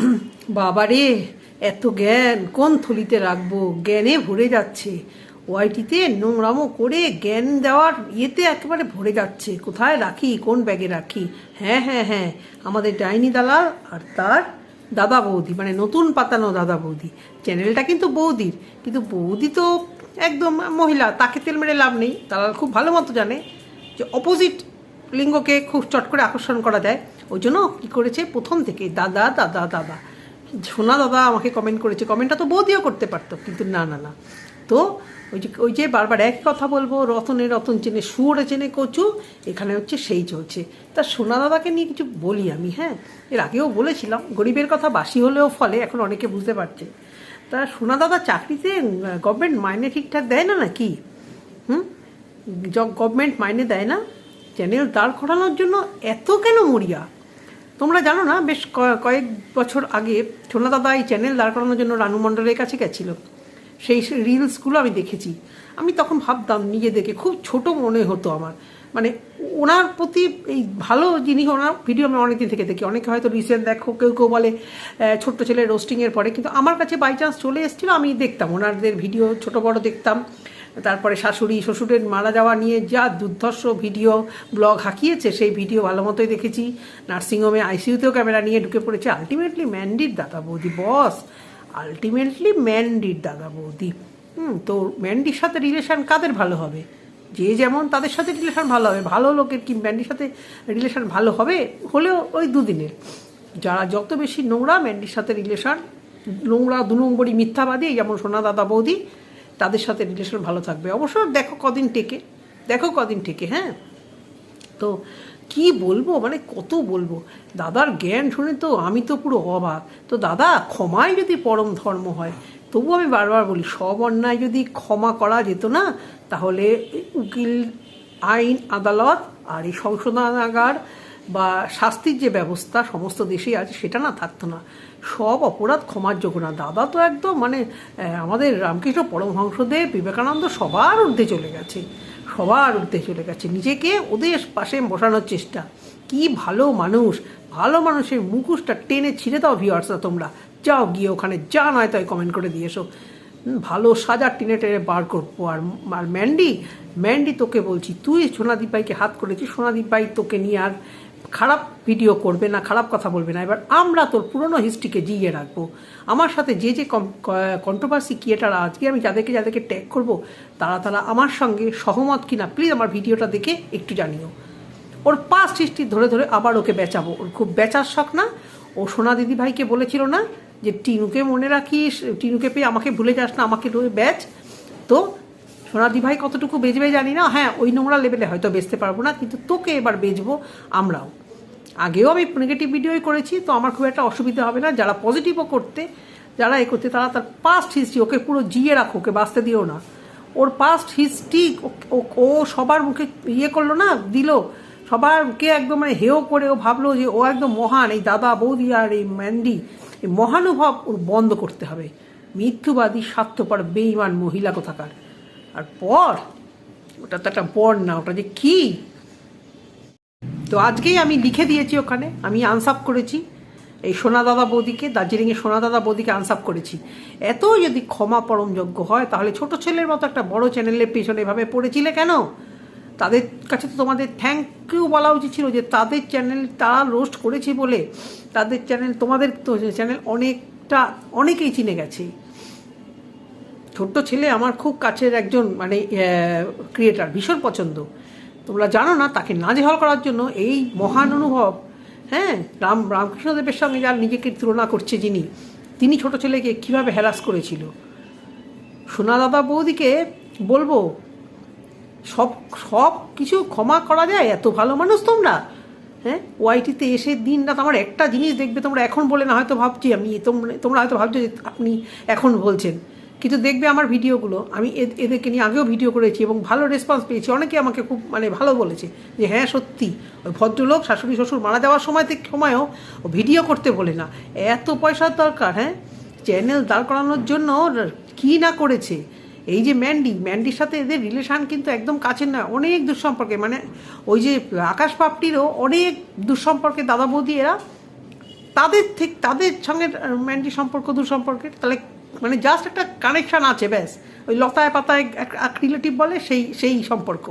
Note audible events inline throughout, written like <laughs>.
<clears throat> বাবারে, এত জ্ঞান কোন থলিতে রাখব? জ্ঞানে ভরে যাচ্ছে। ওয়াইটিতে নোংরামো করে জ্ঞান দেওয়ার ইয়েতে একেবারে ভরে যাচ্ছে। কোথায় রাখি? কোন ব্যাগে রাখি? হ্যাঁ হ্যাঁ হ্যাঁ। আমাদের ডাইনি দালাল আর তার দাদা বৌদি মানে নতুন পাতানো দাদা বৌদি। চ্যানেলটা কিন্তু বৌদির। কিন্তু বৌদি তো একদম মহিলা, তাকে তেল মেরে লাভ নেই। দালাল খুব ভালো মতো জানে যে অপোজিট লিঙ্গকে খুব চট করে আকর্ষণ করা যায়। ওই জন্য কী করেছে? প্রথম থেকে, দাদা দাদা দাদা। সোনা দাদা আমাকে কমেন্ট করেছে। কমেন্টটা তো বৌদিও করতে পারতো, কিন্তু না না না। তো ওই যে ওই যে বারবার একই কথা বলব, রতনে রতন চেনে সুরে, চেনে কচু, এখানে হচ্ছে সেই চলছে। তা সোনা দাদাকে নিয়ে কিছু বলি আমি হ্যাঁ? এর আগেও বলেছিলাম, গরিবের কথা বাসি হলেও ফলে, এখন অনেকে বুঝতে পারছে। তা সোনা দাদা চাকরিতে গভর্নমেন্ট মাইনে ঠিকঠাক দেয় না নাকি? হুম? গভর্নমেন্ট মাইনে দেয় না? চ্যানেল দাঁড় করানোর জন্য এত কেন মরিয়া? তোমরা জানো না, বেশ কয়েক বছর আগে সোনা দাদা এই চ্যানেল দাঁড় করানোর জন্য রানু মণ্ডলের কাছে গেছিল। সেই রিলসগুলো আমি দেখেছি। আমি তখন ভাবতাম, নিজেদেরকে খুব ছোট মনে হতো আমার। মানে ওনার প্রতি এই ভালো জিনিস ওনার ভিডিও আমি অনেকদিন থেকে দেখি। অনেকে হয়তো রিসেন্ট দেখো, কেউ কেউ বলে ছোট্ট ছেলে রোস্টিংয়ের পরে। কিন্তু আমার কাছে বাই চান্স চলে এসেছিল, আমি দেখতাম। ওনাদের ভিডিও ছোট বড় দেখতাম। তারপরে শাশুড়ি শ্বশুরের মারা যাওয়া নিয়ে যা দুর্ধর্ষ ভিডিও ব্লগ হাঁকিয়েছে, সেই ভিডিও ভালো মতোই দেখেছি। নার্সিংহোমে আইসিইউতেও ক্যামেরা নিয়ে ঢুকে পড়েছে আলটিমেটলি ম্যান্ডির দাদা বৌদি, বস। আলটিমেটলি ম্যান্ডির দাদা বৌদি। হুম, তো ম্যান্ডির সাথে রিলেশান কাদের ভালো হবে? যে যেমন তাদের সাথে রিলেশন ভালো হবে, ভালো লোকের কি ম্যান্ডির সাথে রিলেশন ভালো হবে? হলেও ওই দুদিনের। যারা যত বেশি নোংরা ম্যান্ডির সাথে রিলেশন, নোংরা দু নম্বরই মিথ্যাবাদী, যেমন সোনা দাদা বৌদি তাদের সাথে রিলেশন ভালো থাকবে। অবশ্য দেখো কদিন টেকে, দেখো কদিন টেকে হ্যাঁ? তো কি বলব মানে কত বলব? দাদার জ্ঞান শুনে তো আমি তো পুরো অবাক। তো দাদা, ক্ষমাই যদি পরম ধর্ম হয়, তবু আমি বারবার বলি, সব অন্যায় যদি ক্ষমা করা যেত না, তাহলে উকিল, আইন, আদালত আর এই সংশোধনাগার বা শাস্তির যে ব্যবস্থা সমস্ত দেশেই আছে, সেটা না থাকতো না। সব অপরাধ ক্ষমার যোগ্য না। দাদা তো একদম মানে আমাদের রামকৃষ্ণ পরমহংসদেব বিবেকানন্দ সবার ঊর্ধ্বে চলে গেছে। সবার ঊর্ধ্বে চলে গেছে। নিজেকে ওদের পাশে বসানোর চেষ্টা। কি ভালো মানুষ। ভালো মানুষের মুখোশটা টেনে ছিঁড়ে দাও ভিওয়ার্সরা তোমরা। যাও গিয়ে ওখানে, যা নয় তাই কমেন্ট করে দিয়ে এসো। ভালো সাজা টেনে টেনে বার করব। আর আর ম্যান্ডি ম্যান্ডি তোকে বলছি, তুই সোনাদীপ ভাইকে হাত করেছিস। সোনাদীপ ভাই তোকে নিয়ে আর খারাপ ভিডিও করবে না, খারাপ কথা বলবে না। এবার আমরা তোর পুরনো হিস্ট্রিকে জিয়ে রাখব। আমার সাথে যে যে কন্ট্রোভার্সি ক্রিয়েটার আজকে আমি যাদেরকে যাদেরকে ট্যাগ করব, তারা তারা আমার সঙ্গে সহমত কিনা প্লিজ আমার ভিডিওটা দেখে একটু জানিও। ওর পাস্ট হিস্ট্রি ধরে ধরে আবার ওকে বেচাবো। ওর খুব বেচার শখ না। ও সোনা দিদি ভাইকে বলেছিল না যে, টিনুকে মনে রাখিস? টিনুকে পেয়ে আমাকে ভুলে যাস না, আমাকে ব্যাচ। তো সোনাদি ভাই কতটুকু বেচবে জানি না। হ্যাঁ ওই নোংরা লেভেলে হয়তো বেচতে পারব না, কিন্তু তোকে এবার বেচবো আমরাও। আগেও আমি নেগেটিভ ভিডিওই করেছি, তো আমার খুব একটা অসুবিধা হবে না। যারা পজিটিভও করতে, যারা এ করতে, তারা তার পাস্ট হিস্ট্রি ওকে পুরো জিয়ে রাখো, ওকে বাঁচতে দিও না। ওর পাস্ট হিস্ট্রি ও সবার মুখে ইয়ে করল না, দিল। সবারকে একদম মানে হেও করে ও ভাবলো যে ও একদম মহান, এই দাদা বৌদি আর এই ম্যান্ডি, এই মহানুভব ওর বন্ধ করতে হবে। মিথ্যুবাদী, স্বার্থপর বেইমান মহিলা কোথাকার। আর পর ওটা তো একটা পর না, ওটা যে কি? তো আজকেই আমি লিখে দিয়েছি ওখানে, আমি আনসাপ করেছি। এই সোনা দাদা বৌদিকে দার্জিলিংয়ে সোনা দাদা বৌদিকে আনসাপ করেছি। এত যদি ক্ষমা পরমযোগ্য হয়, তাহলে ছোট ছেলের মতো একটা বড় চ্যানেলের পেছনে এভাবে পড়েছিলে কেন? তাদের কাছে তো তোমাদের থ্যাংক ইউ বলা উচিত ছিল যে তাদের চ্যানেল তারা রোস্ট করেছে বলে, তাদের চ্যানেল তোমাদের তো চ্যানেল অনেকটা, অনেকেই চিনে গেছে। ছোট্ট ছেলে আমার খুব কাছের একজন মানে ক্রিয়েটার ভীষণ পছন্দ। তোমরা জানো না, তাকে নাজেহাল করার জন্য এই মহান অনুভব হ্যাঁ রাম, রামকৃষ্ণদেবের সঙ্গে যার নিজেকে তুলনা করছে যিনি, তিনি ছোট ছেলেকে কীভাবে হ্যারাস করেছিল। সোনা দাদা বৌদিকে বলব, সব সব কিছু ক্ষমা করা যায়, এত ভালো মানুষ তোমরা। হ্যাঁ ওয়াইটিতে এসে দিন রাত আমার একটা জিনিস দেখবে তোমরা এখন বলে না, হয়তো ভাবছি আমি, তোমরা তোমরা হয়তো ভাবছ যে আপনি এখন বলছেন। কিন্তু দেখবে আমার ভিডিওগুলো, আমি এদেরকে নিয়ে আগেও ভিডিও করেছি এবং ভালো রেসপন্স পেয়েছি। অনেকে আমাকে খুব মানে ভালো বলেছে যে হ্যাঁ সত্যি। ওই ভদ্রলোক শাশুড়ি শ্বশুর মারা যাওয়ার সময় থেকে সময়ও ভিডিও করতে বলে না। এত পয়সার দরকার হ্যাঁ? চ্যানেল দাঁড় করানোর জন্য কী না করেছে? এই যে ম্যান্ডি ম্যান্ডির সাথে এদের রিলেশান কিন্তু একদম কাছের না অনেক দুঃসম্পর্কে। মানে ওই যে আকাশ পাপটিরও অনেক দুঃসম্পর্কে দাদা বৌদি এরা, তাদের ঠিক, তাদের সঙ্গে ম্যান্ডি সম্পর্ক দূর সম্পর্কের তাহলে মানে জাস্ট একটা কানেকশন আছে, ব্যাস। ওই লতায় পাতায় এক রিলেটিভ বলে, সেই সেই সম্পর্ক।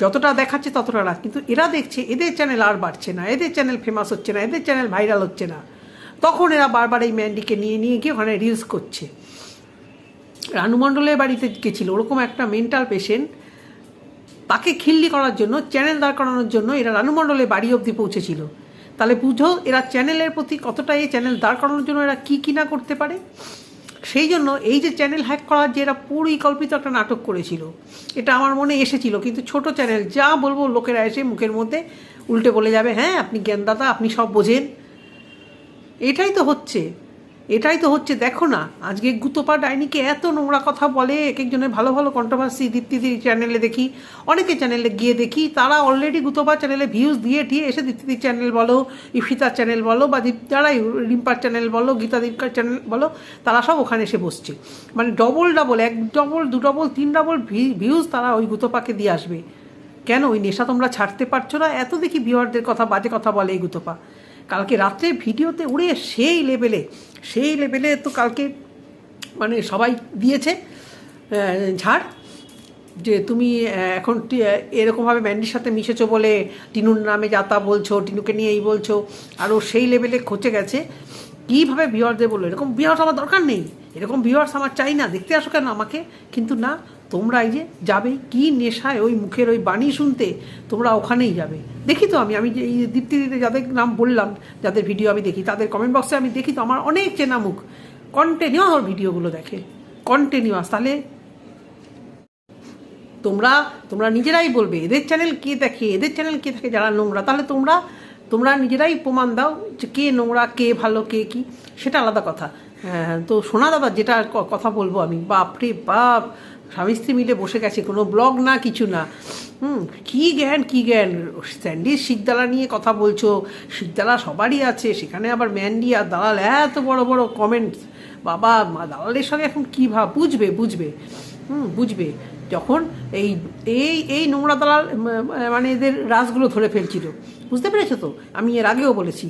যতটা দেখাচ্ছে ততটা না। কিন্তু এরা দেখছে, এদের চ্যানেল আর বাড়ছে না। এদের চ্যানেল ফেমাস হচ্ছে না, এদের চ্যানেল ভাইরাল হচ্ছে না। তখন এরা বারবার এই ম্যান্ডিকে নিয়ে নিয়ে গিয়ে ওখানে রিলস করছে। রানু মণ্ডলের বাড়িতে গেছিল, ওরকম একটা মেন্টাল পেশেন্ট তাকে খিল্লি করার জন্য চ্যানেল দাঁড় করানোর জন্য এরা রানু মণ্ডলের বাড়ি অবধি পৌঁছেছিল। তাহলে বুঝো, এরা চ্যানেলের প্রতি কতটা এই চ্যানেল দাঁড় করানোর জন্য এরা কী কী না করতে পারে? সেই জন্য এই যে চ্যানেল হ্যাক করার যে এরা পরিকল্পিত একটা নাটক করেছিল, এটা আমার মনে এসেছিল। কিন্তু ছোট চ্যানেল যা বলব লোকেরা এসে মুখের মধ্যে উল্টে বলে যাবে হ্যাঁ আপনি জ্ঞানদাতা, আপনি সব বোঝেন। এটাই তো হচ্ছে। এটাই তো হচ্ছে, দেখো না, আজকে গুতপা ডাইনিকে এত নোংরা কথা বলে এক একজনের ভালো ভালো কন্ট্রোভার্সি দীপ্তিদির চ্যানেলে দেখি, অনেকে চ্যানেলে গিয়ে দেখি, তারা অলরেডি গুতপা চ্যানেলে ভিউজ দিয়ে ঠিয়ে এসে দীপ্তিদির চ্যানেল বলো ইফিতার চ্যানেল বলো, বা দীপ, যারাই রিম্পার চ্যানেল বলো, গীতা দীপকার চ্যানেল বলো, তারা সব ওখানে এসে বসছে। মানে ডবল ডবল এক ডবল দু ডবল তিন ডবল ভিউজ তারা ওই গুতপাকে দিয়ে আসবে। কেন? ওই নেশা তোমরা ছাড়তে পারছ না? এত দেখি ভিউয়ারদের কথা, বাজে কথা বলে এই গুতপা কালকে রাত্রে ভিডিওতে উড়ে সেই লেভেলে সেই লেভেলে তো কালকে মানে সবাই দিয়েছে ঝাড়, যে তুমি এখন এরকমভাবে ম্যান্ডির সাথে মিশেছো বলে, টিনুর নামে যাতা বলছো, টিনুকে নিয়ে এই বলছো আর ও সেই লেভেলে খচে গেছে। কীভাবে ভিওয়ারদের বলল? এরকম ভিওয়ার্স আমার দরকার নেই। এরকম ভিওয়ার্স আমার চাই না। দেখতে আসো কেন আমাকে? কিন্তু না তোমরা এই যে যাবে, কি নেশায় ওই মুখের ওই বাণী শুনতে, তোমরা ওখানেই যাবে। দেখি তো আমি আমি যে এই দীপ্তিদিতে যাদের নাম বললাম, যাদের ভিডিও আমি দেখি, তাদের কমেন্ট বক্সে আমি দেখি তো আমার অনেক চেনা মুখ। কন্টিনিউয়াস আমার ভিডিওগুলো দেখে। কন্টিনিউয়াস তাহলে তোমরা তোমরা নিজেরাই বলবে, এদের চ্যানেল কে দেখে, এদের চ্যানেল কে থাকে যারা নোংরা, তাহলে তোমরা তোমরা নিজেরাই প্রমাণ দাও যে কে নোংরা, কে ভালো, কে কি, সেটা আলাদা কথা। হ্যাঁ তো সোনা দাদা যেটা কথা বলব আমি, বাপরে বাপ! স্বামী স্ত্রী মিলে বসে গেছে, কোনো ব্লগ না, কিছু না। হুম, কী জ্ঞান কী জ্ঞান? স্যান্ডির শিকদালা নিয়ে কথা বলছো, শিকদালা সবারই আছে, সেখানে আবার ম্যান্ডি আর দালাল এত বড় বড় কমেন্টস বাবা দালালের সঙ্গে এখন কী ভাব? বুঝবে বুঝবে। হুম, বুঝবে। যখন এই এই এই নোংরা দালাল মানে এদের রাজগুলো ধরে ফেলছিল। বুঝতে পেরেছ তো? আমি এর আগেও বলেছি,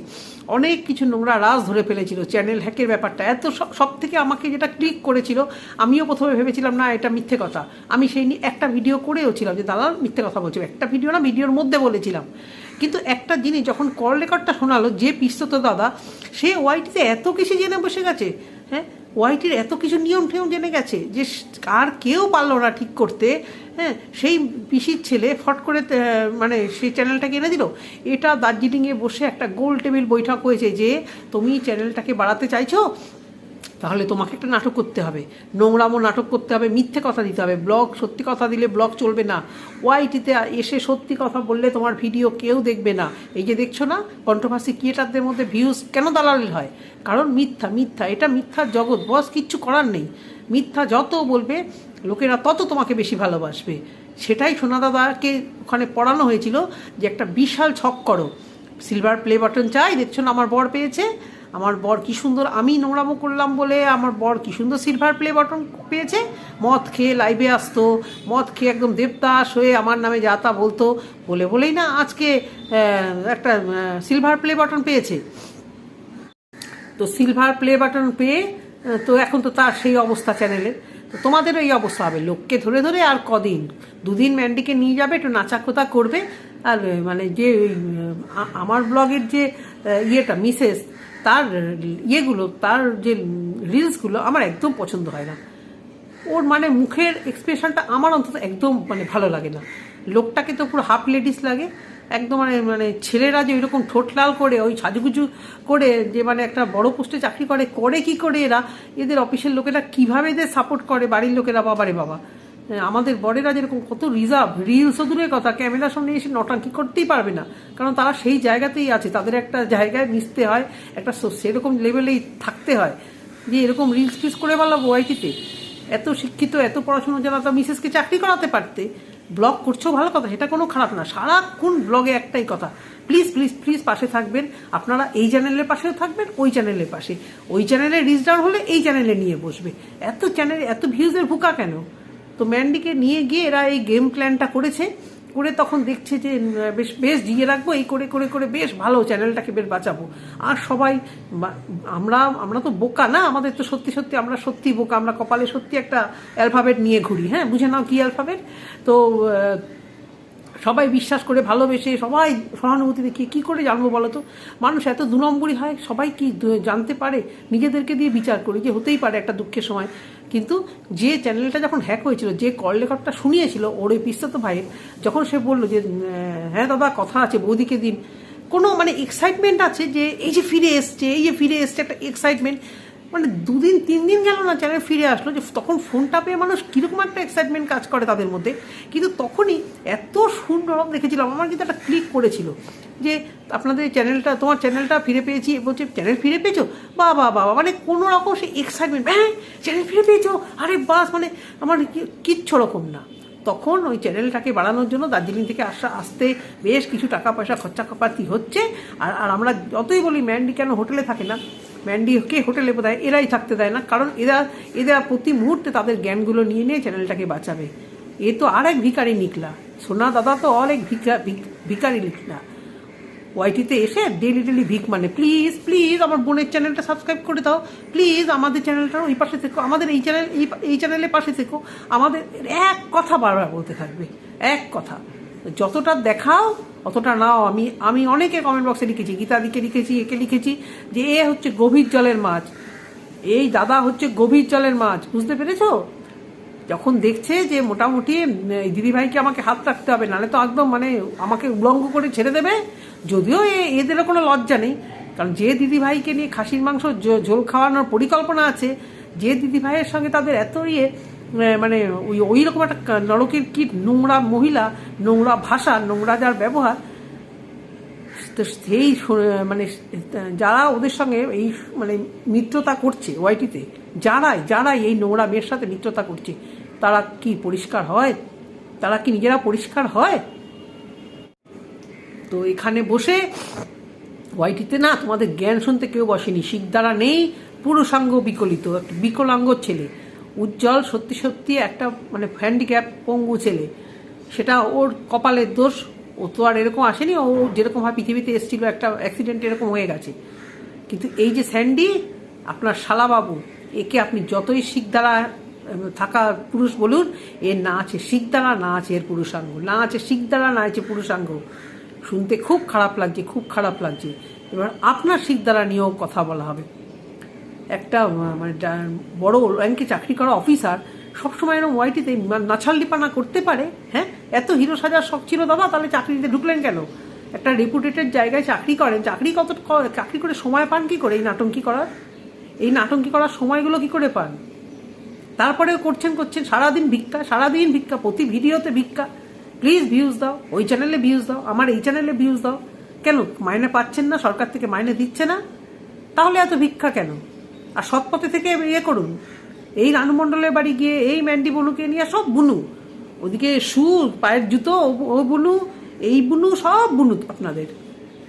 অনেক কিছু নোংরা রাজ ধরে ফেলেছিল, চ্যানেল হ্যাকের ব্যাপারটা। এত সব থেকে আমাকে যেটা ক্লিক করেছিল, আমিও প্রথমে ভেবেছিলাম, না, এটা মিথ্যে কথা। আমি সেই নিয়ে একটা ভিডিও করেও ছিলাম যে, দালাল মিথ্যে কথা বলছিল একটা ভিডিও না ভিডিওর মধ্যে বলেছিলাম। কিন্তু একটা জিনিস, যখন কল রেকর্ডটা শোনালো, যে পিস্তত দাদা, সে ওয়াইটিতে এত কিছু জেনে বসে গেছে হ্যাঁ? ওয়াইটির এত কিছু নিয়ম ঠিয়ম জেনে গেছে যে আর কেউ পারল না ঠিক করতে হ্যাঁ? সেই পিসির ছেলে ফট করে মানে সেই চ্যানেলটাকে এনে দিল। এটা দার্জিলিংয়ে বসে একটা গোল টেবিল বৈঠক হয়েছে যে, তুমি চ্যানেলটাকে বাড়াতে চাইছো তাহলে তোমাকে একটা নাটক করতে হবে। নোংরামো নাটক করতে হবে, মিথ্যে কথা দিতে হবে। ব্লগ সত্যি কথা দিলে ব্লগ চলবে না। ওয়াইটিতে এসে সত্যি কথা বললে তোমার ভিডিও কেউ দেখবে না। এই যে দেখছ না কন্ট্রোভার্সি ক্রিয়েটারদের মধ্যে ভিউজ কেন দালালি হয়? কারণ মিথ্যা মিথ্যা, এটা মিথ্যার জগৎ। বস, কিচ্ছু করার নেই। মিথ্যা যত বলবে, লোকেরা তত তোমাকে বেশি ভালোবাসবে। সেটাই সোনা দাদাকে ওখানে পড়ানো হয়েছিল যে একটা বিশাল ছক করো। সিলভার প্লে বাটন চাই, দেখছ না আমার বর পেয়েছে? আমার বর কি সুন্দর আমি নোংরামো করলাম বলে আমার বর কি সুন্দর সিলভার প্লে বাটন পেয়েছে? মদ খেয়ে লাইভে আসতো, মদ খেয়ে একদম দেবদাস হয়ে আমার নামে যা তা বলতো, বলে বলেই না আজকে একটা সিলভার প্লে বাটন পেয়েছে। তো সিলভার প্লে বাটন পেয়ে তো এখন তো তার সেই অবস্থা চ্যানেলের তো তোমাদেরও এই অবস্থা হবে, লোককে ধরে ধরে আর কদিন? দুদিন ম্যান্ডিকে নিয়ে যাবে, একটু নাচাকোতা করবে, আর মানে যে আমার ব্লগের যে ইয়েটা মিসেস তার ইয়েগুলো, তার যে রিলসগুলো আমার একদম পছন্দ হয় না। ওর মানে মুখের এক্সপ্রেশনটা আমার অন্তত একদম মানে ভালো লাগে না। লোকটাকে তো পুরো হাফ লেডিস লাগে। একদম মানে মানে ছেলেরা যে ওইরকম ঠোঁট লাল করে, ওই সাজুগুজু করে, যে মানে একটা বড় পোস্টে চাকরি করে করে কি করে এরা? এদের অফিসের লোকেরা কীভাবে এদের সাপোর্ট করে? বাড়ির লোকেরা বাবারে বাবা। আমাদের বড়েরা যেরকম কত রিজার্ভ রিলসও দূরের কথা ক্যামেরার সামনে এসে নটাঙ্কি করতেই পারবে না। কারণ তারা সেই জায়গাতেই আছে, তাদের একটা জায়গায় মিশতে হয়, একটা সেরকম লেভেলেই থাকতে হয়। যে এরকম রিলস টিলস করে বললাম ওয়াইটিতে এত শিক্ষিত, এত পড়াশোনা জানা তো মিসেসকে চাকরি করাতে পারতে। ব্লগ করছ ভালো কথা, সেটা কোনো খারাপ না। সারাক্ষণ ব্লগে একটাই কথা। প্লিজ প্লিজ প্লিজ পাশে থাকবেন। আপনারা এই চ্যানেলের পাশেও থাকবেন, ওই চ্যানেলের পাশে। ওই চ্যানেলে রিচ ডাউন হলে এই চ্যানেলে নিয়ে বসবে। এত চ্যানেলে এত ভিউজের ভুকা কেন? তো ম্যান্ডিকে নিয়ে গিয়ে এরা এই গেম প্ল্যানটা করেছে, করে তখন দেখছে যে বেশ বেশ জিয়ে রাখব, এই করে করে করে, বেশ ভালো চ্যানেলটাকে বেশ বাঁচাবো। আর সবাই আমরা আমরা তো বোকা না, আমাদের তো সত্যি সত্যি আমরা সত্যি বোকা, আমরা কপালে সত্যি একটা অ্যালফাবেট নিয়ে ঘুরি হ্যাঁ? বুঝে নাও কি অ্যালফাবেট? তো সবাই বিশ্বাস করে ভালোবেসে, সবাই সহানুভূতি দেখিয়ে কী করে জানব বলো তো? মানুষ এত দু নম্বরই হয়, সবাই কি জানতে পারে? নিজেদেরকে দিয়ে বিচার করি যে হতেই পারে একটা দুঃখের সময়। কিন্তু যে চ্যানেলটা যখন হ্যাক হয়েছিল, যে কল রেকর্ডটা শুনিয়েছিল ওর ওই পিস্তাত ভাইয়ের, যখন সে বলল যে হ্যাঁ দাদা, কথা আছে, বৌদিকে দিন। কোনো মানে এক্সাইটমেন্ট আছে যে, এই যে ফিরে এসছে, এই যে ফিরে এসছে, একটা এক্সাইটমেন্ট মানে দুদিন তিন দিন গেল না চ্যানেল ফিরে আসলো যে তখন ফোনটা পেয়ে মানুষ কীরকম একটা এক্সাইটমেন্ট কাজ করে তাদের মধ্যে। কিন্তু তখনই এত সুন্দর দেখেছিলাম, আমার কিন্তু একটা ক্লিক করেছিল যে আপনাদের চ্যানেলটা তোমার চ্যানেলটা ফিরে পেয়েছি বলছে চ্যানেল ফিরে পেয়েছ? বা বা বাবা মানে কোনো রকম সে এক্সাইটমেন্ট হ্যাঁ চ্যানেল ফিরে পেয়েছ? আরে বাস মানে আমার কিচ্ছু রকম না। তখন ওই চ্যানেলটাকে বাড়ানোর জন্য দার্জিলিং থেকে আসা, আসতে বেশ কিছু টাকা পয়সা খরচা পাতি হচ্ছে। আর আর আমরা যতই বলি ম্যান্ডি কেন হোটেলে থাকে না, ম্যান্ডিকে হোটেলে বোধ এরাই থাকতে দেয় না। কারণ এরা এরা প্রতি মুহূর্তে তাদের জ্ঞানগুলো নিয়ে নিয়ে চ্যানেলটাকে বাঁচাবে। এ তো আর এক ভিকারি নিকলা। সোনা দাদা তো অনেক ভিক- ভিকারি নিকলা। ওয়াইটিতে এসে ডেলি ডেলি ভিক মানে প্লিজ প্লিজ আমার বোনের চ্যানেলটা সাবস্ক্রাইব করে দাও। প্লিজ আমাদের চ্যানেলটার ওই পাশে থেকো। আমাদের এই চ্যানেল এই এই চ্যানেলের পাশে থেকো। আমাদের এক কথা বারবার বলতে থাকবে। এক কথা। যতটা দেখাও, অতটা নাও। আমি আমি অনেকে কমেন্ট বক্সে লিখেছি গীতাদিকে লিখেছি, একে লিখেছি, যে এ হচ্ছে গভীর জলের মাছ। এই দাদা হচ্ছে গভীর জলের মাছ। বুঝতে পেরেছ? যখন দেখছে যে মোটামুটি দিদিভাইকে আমাকে হাত রাখতে হবে নাহলে তো একদম মানে আমাকে উলঙ্গ করে ছেড়ে দেবে। যদিও এদেরও কোনো লজ্জা নেই, কারণ যে দিদিভাইকে নিয়ে খাসির মাংস ঝোল খাওয়ানোর পরিকল্পনা আছে, যে দিদিভাইয়ের সঙ্গে তাদের এত ইয়ে মানে ওই ওই রকম একটা নরকের কি নোংরা মহিলা, নোংরা ভাষা, নোংরা যার ব্যবহার, তো সেই মানে যারা ওদের সঙ্গে এই মানে মিত্রতা করছে ওয়াইটিতে, যারাই যারাই এই নোংরা মেয়ের সাথে মিত্রতা করছে, তারা কি পরিষ্কার হয়? তারা কি নিজেরা পরিষ্কার হয়? তো এখানে বসে ওয়াইটিতে না তোমাদের জ্ঞান শুনতে কেউ বসেনি শিকদারা নেই, পুরুষাঙ্গ বিকলিত, একটা বিকলাঙ্গ ছেলে, উজ্জ্বল, সত্যি সত্যি একটা মানে হ্যান্ডিক্যাপ পঙ্গু ছেলে, সেটা ওর কপালের দোষ, ও তো আর এরকম আসেনি, ও যেরকম হয় পৃথিবীতে এসেছিল, একটা অ্যাক্সিডেন্ট এরকম হয়ে গেছে। কিন্তু এই যে স্যান্ডি, আপনার শালাবাবু, একে আপনি যতই শিখ দ্বারা থাকা পুরুষ বলুন, এর না আছে শিখ দ্বারা না আছে এর পুরুষাঙ্গ, না আছে শিখ দ্বারা না আছে পুরুষাঙ্গ। শুনতে খুব খারাপ লাগছে, খুব খারাপ লাগছে। এবার আপনার দ্বারা নিয়েও কথা বলা হবে। একটা মানে বড় র্যাঙ্কে চাকরি করা অফিসার সবসময় এরকম ওয়াইটিতে নাছাল্লিপানা করতে পারে হ্যাঁ? এত হিরো সাজার শখ ছিল দাদা তাহলে চাকরিতে ঢুকলেন কেন? একটা রেপুটেটেড জায়গায় চাকরি করেন, চাকরি কত চাকরি করে সময় পান কি করে এই নাটঙ্কি করার? এই নাটঙ্কি করার সময়গুলো কি করে পান? তারপরেও করছেন করছেন, সারাদিন ভিক্ষা সারাদিন ভিক্ষা, প্রতি ভিডিওতে ভিক্ষা। প্লিজ ভিউজ দাও, ওই চ্যানেলে ভিউজ দাও, আমার এই চ্যানেলে ভিউজ দাও। কেন? মাইনে পাচ্ছেন না, সরকার থেকে মাইনে দিচ্ছে না? তাহলে এত ভিক্ষা কেন? আর সৎ পথে থেকে ইয়ে করুন। এই রানু মণ্ডলের বাড়ি গিয়ে এই ম্যান্ডি বনুকে নিয়ে সব বুনু। ওদিকে শু পায়ের জুতো, ও- ও বুনু, এই বুনু, সব বুনু আপনাদের।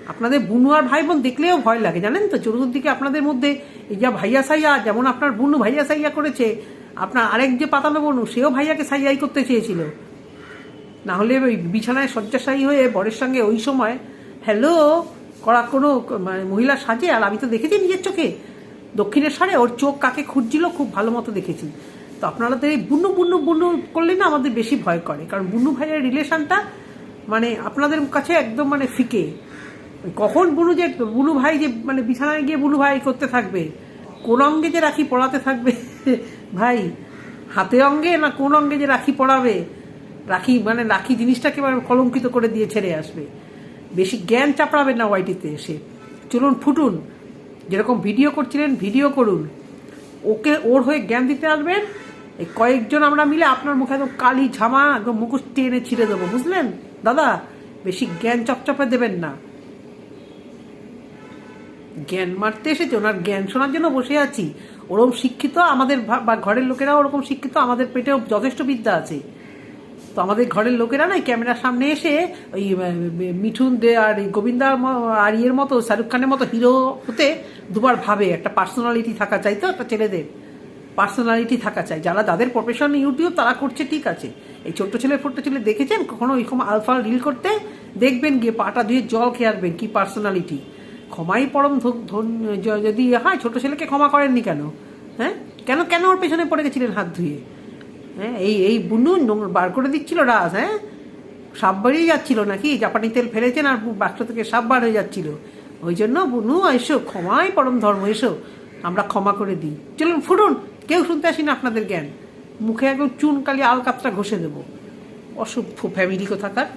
আপনাদের বুনু আর ভাই বোন দেখলেও ভয় লাগে, জানেন তো? চতুর্দিকে আপনাদের মধ্যে এই যা ভাইয়া সাইয়া, যেমন আপনার বুনু ভাইয়া সাইয়া করেছে, আপনার আরেক যে পাতানো বনু, সেও ভাইয়াকে সাইয়াই করতে চেয়েছিল। না হলে ওই বিছানায় শয্যাশায়ী হয়ে বরের সঙ্গে ওই সময় হ্যালো করা কোনো মানে মহিলা সাজে, আর আমি তো দেখেছি নিজের চোখে। দক্ষিণের সারে ওর চোখ কাকে খুঁজছিল খুব ভালো মতো দেখেছি। তো আপনারা তো এই বুনু বুনু বুনু করলে না আমাদের বেশি ভয় করে। কারণ বুনু ভাইয়ের রিলেশনটা মানে আপনাদের কাছে একদম মানে ফিকে। কখন বুনু যে, বুনু ভাই যে মানে বিছানায় গিয়ে বুনু ভাই করতে থাকবে? কোন অঙ্গে যে রাখি পড়াতে থাকবে? <laughs> ভাই, হাতে অঙ্গে না কোন অঙ্গে যে রাখি পড়াবে? রাখি মানে রাখি জিনিসটাকে কলঙ্কিত করে দিয়ে ছেড়ে আসবে। বেশি জ্ঞান চাপড়াবেন না ওয়াইটিতে এসে। চলুন, ফুটুন। যেরকম ভিডিও করছিলেন, ভিডিও করুন। ওকে, ওর হয়ে জ্ঞান দিতে আসবেন। এই কয়েকজন আমরা মিলে আপনার মুখে একদম কালি ঝামা, একদম মুখোশ টেনে ছিঁড়ে দেবো। বুঝলেন? দাদা, বেশি জ্ঞান চপচপে দেবেন না। জ্ঞান মারতে এসেছে, ওনার জ্ঞান শোনার জন্য বসে আছি। ওরকম শিক্ষিত আমাদের বা ঘরের লোকেরা ওরকম শিক্ষিত আমাদের পেটেও যথেষ্ট বিদ্যা আছে। তো আমাদের ঘরের লোকেরা না ক্যামেরার সামনে এসে ওই মিঠুন দে আর এই গোবিন্দার আর ইয়ের মতো, শাহরুখ খানের মতো হিরো হতে দুবার ভাবে। একটা পার্সোনালিটি থাকা চাই তো একটা ছেলেদের। পার্সোনালিটি থাকা চাই। যারা যাদের প্রফেশন ইউটিউব তারা করছে, ঠিক আছে। এই ছোট্ট ছেলে ফোট্ট ছেলে দেখেছেন? কখনো ওইরকম আলফা রিল করতে? দেখবেন গিয়ে পাটা ধুয়ে জল খেয়ে আসবেন কি পার্সোনালিটি ক্ষমাই পরম যদি হয় ছোট ছেলেকে ক্ষমা করেননি কেন? হ্যাঁ? কেন কেন ওর পেছনে পড়ে গেছিলেন হাত ধুয়ে? হ্যাঁ এই এই বুনুন বার করে দিচ্ছিল রাজ হ্যাঁ? সাপ বেরিয়ে যাচ্ছিল নাকি? জাপানি তেল ফেলেছেন আর বাক্স থেকে সাপ বার হয়ে যাচ্ছিল। ওই জন্য বুনু, এসো, ক্ষমাই পরম ধর্ম, এসো। আমরা ক্ষমা করে দিই। চলুন, ফুটুন। কেউ শুনতে আসি না আপনাদের জ্ঞান। মুখে একদম চুন কালি আলকাতটা ঘষে দেবো। অসভ্য ফ্যামিলি কোথাকার।